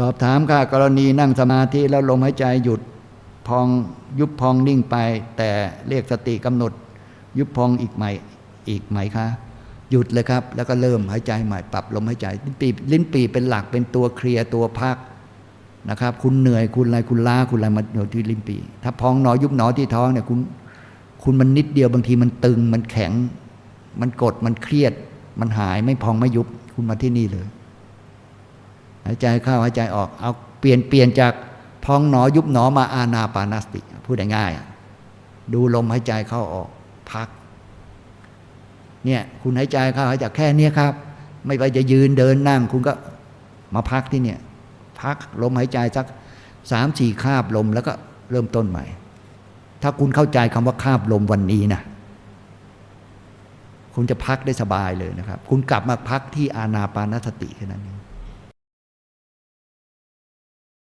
สอบถามค่ะกรณีนั่งสมาธิแล้วลมหายใจหยุดพองยุบพองนิ่งไป แต่เรียกสติกำหนด ยุบพองอีกไหมอีกไหมคะหยุดเลยครับ แล้วก็เริ่มหายใจใหม่ปรับลมหายใจลิ้นปีลิ้นปีเป็นหลักเป็นตัวเคลียร์ตัวพักนะครับ คุณเหนื่อยคุณอะไรคุณล้าคุณอะไรมาอยู่ที่ลิ้นปี ถ้าพองหนอยุบหนอที่ท้องเนี่ยคุณคุณมันนิดเดียวบางทีมันตึงมันแข็ง มันกดมันเครียด มันหายไม่พองไม่ยุบคุณมาที่นี่เลยายใจเข้าหายใจออก เอาเปลี่ยนเปลี่ยนจากพองหนอยุบหนอมาอานาปานาสติ พูดง่ายๆดูลมหายใจเข้าออก พัก เนี่ยคุณหายใจเข้าหายใจแค่นี้ครับ ไม่ไปจะยืนเดินนั่ง คุณก็มาพักที่เนี่ย พักลมหายใจสักสามสี่คาบลมแล้วก็เริ่มต้นใหม่ ถ้าคุณเข้าใจคำว่าคาบลมวันนี้นะคุณจะพักได้สบายเลยนะครับ คุณกลับมาพักที่อานาปานสติแค่นั้นเอง